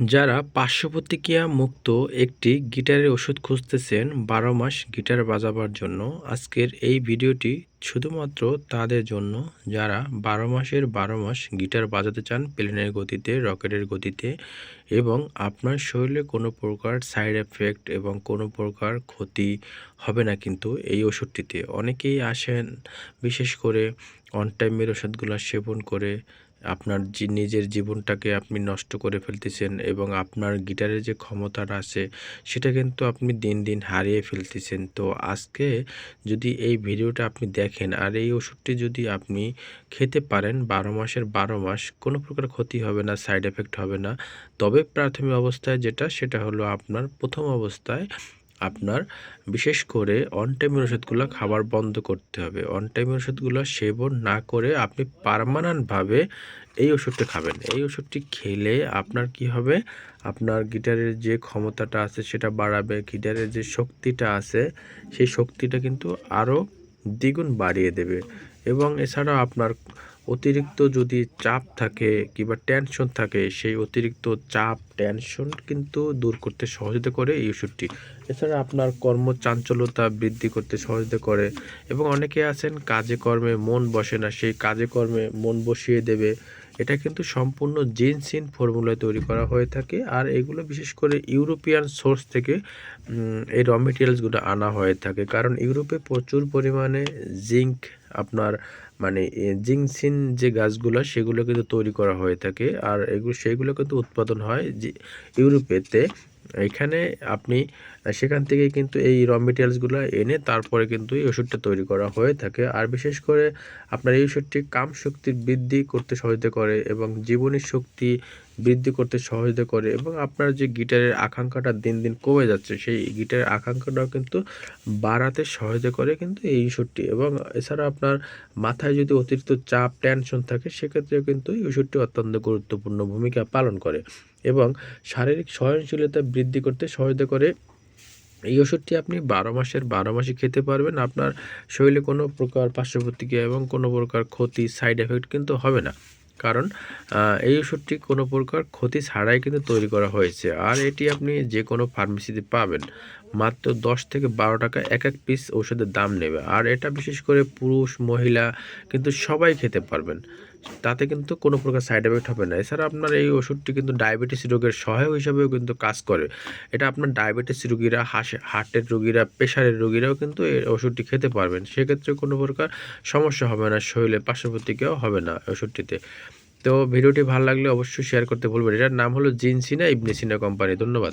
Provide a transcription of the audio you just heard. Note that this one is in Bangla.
যারা পার্শ্বপ্রতিক্রিয়া মুক্ত একটি গিটারের ওষুধ খুঁজতেছেন বারো মাস গিটার বাজাবার জন্য, আজকের এই ভিডিওটি শুধুমাত্র তাদের জন্য। যারা বারো মাসের বারো মাস গিটার বাজাতে চান প্লেনের গতিতে, রকেটের গতিতে এবং আপনার শরীরে কোনো প্রকার সাইড এফেক্ট এবং কোনো প্রকার ক্ষতি হবে না কিন্তু এই ওষুধটিতে। অনেকেই আসেন বিশেষ করে অন টাইমের ওষুধগুলো সেবন করে আপনার নিজের জীবনটাকে আপনি নষ্ট করে ফেলতেছেন এবং আপনার গিটারের যে ক্ষমতাটা আছে, সেটা কিন্তু আপনি দিন দিন হারিয়ে ফেলতেছেন। তো আজকে যদি এই ভিডিওটা আপনি দেখেন আর এই ওষুধটি যদি আপনি খেতে পারেন বারো মাসের বারো মাস, কোনো প্রকার ক্ষতি হবে না, সাইড এফেক্ট হবে না। তবে প্রাথমিক অবস্থায় যেটা, সেটা হলো আপনার প্রথম অবস্থায় আপনার, বিশেষ করে অন টাইমের ওষুধগুলো খাবার বন্ধ করতে হবে। অন টাইমের ওষুধগুলো সেবন না করে আপনি পারমানেন্টভাবে এই ওষুধটা খাবেন। এই ওষুধটি খেলে আপনার কি হবে? আপনার গিটারের যে ক্ষমতাটা আছে সেটা বাড়াবে, গিটারের যে শক্তিটা আছে, সেই শক্তিটা কিন্তু আরও দ্বিগুণ বাড়িয়ে দেবে। এবং এছাড়াও আপনার অতিরিক্ত যদি চাপ থাকে কিংবা টেনশন থাকে, সেই অতিরিক্ত চাপ টেনশন কিন্তু দূর করতে সহযোগিতা করে এই ওষুধটি। এছাড়া আপনার কর্মচাঞ্চলতা বৃদ্ধি করতে সহযোগিতা করে এবং অনেকে আছেন, কাজে কর্মে মন বসে না, সেই কাজে কর্মে মন বসিয়ে দেবে। এটা কিন্তু সম্পূর্ণ জিনসিন ফর্মুলায় তৈরি করা হয়ে থাকে আর এগুলো বিশেষ করে ইউরোপিয়ান সোর্স থেকে এই র মেটেরিয়ালসগুলো আনা হয়ে থাকে। কারণ ইউরোপে প্রচুর পরিমাণে জিঙ্ক আপনার মানে জিংসিন যে গাছগুলো, সেগুলো কিন্তু তৈরি করা হয়ে থাকে। আর এগুলো সেগুলো কিন্তু উৎপাদন হয় যে ইউরোপেতে। এখানে আপনি, সেখান থেকে কিন্তু এই র মেটেরিয়ালসগুলো এনে তারপরে কিন্তু এই ওষুধটা তৈরি করা হয়ে থাকে। আর বিশেষ করে আপনার এই ওষুধটি কাম শক্তির বৃদ্ধি করতে সহায়তা করে এবং জীবনী শক্তি বৃদ্ধি করতে সহায়তা করে এবং আপনার যে গিটারের আকাঙ্ক্ষাটা দিন দিন কমে যাচ্ছে, সেই গিটারের আকাঙ্ক্ষাটাও কিন্তু বাড়াতে সহায়তা করে কিন্তু এই ওষুধটি। এবং এছাড়া আপনার মাথায় যদি অতিরিক্ত চাপ টেনশন থাকে, সেক্ষেত্রেও কিন্তু এই ওষুধটি অত্যন্ত গুরুত্বপূর্ণ ভূমিকা পালন করে এবং শারীরিক সহনশীলতা বৃদ্ধি করতে সহায়তা করে। এই ওষুধটি আপনি বারো মাসের, বারো মাসে খেতে পারবেন, আপনার শরীরে কোনো প্রকার পার্শ্বপ্রতিক্রিয়া এবং কোনো প্রকার ক্ষতি সাইড এফেক্ট কিন্তু হবে না। কারণ এই ওষুধটি কোনো প্রকার ক্ষতি ছাড়াই কিন্তু তৈরি করা হয়েছে। আর এটি আপনি যে কোনো ফার্মেসিতে পাবেন। মাত্র দশ থেকে বারো টাকা এক এক পিস ওষুধের দাম নেবে। আর এটা বিশেষ করে পুরুষ, মহিলা কিন্তু সবাই খেতে পারবেন। তাতে কিন্তু কোনো প্রকার সাইড এফেক্ট হবে না। এছাড়া আপনার এই ওষুধটি কিন্তু ডায়াবেটিস রোগের সহায়ক হিসাবেও কিন্তু কাজ করে। এটা আপনার ডায়াবেটিস রোগীরা, হাসে হার্টের রোগীরা প্রেশারের রোগীরাও কিন্তু এই ওষুধটি খেতে পারবেন। সেক্ষেত্রে কোনো প্রকার সমস্যা হবে না শরীরে পার্শ্বপ্রতিক্রিয়াও হবে না ওষুধটিতে। তো ভিডিওটি ভালো লাগলে অবশ্যই শেয়ার করতে ভুলবেন এটার নাম হলো জিনসিনা ইবনেসিনা কোম্পানি। ধন্যবাদ।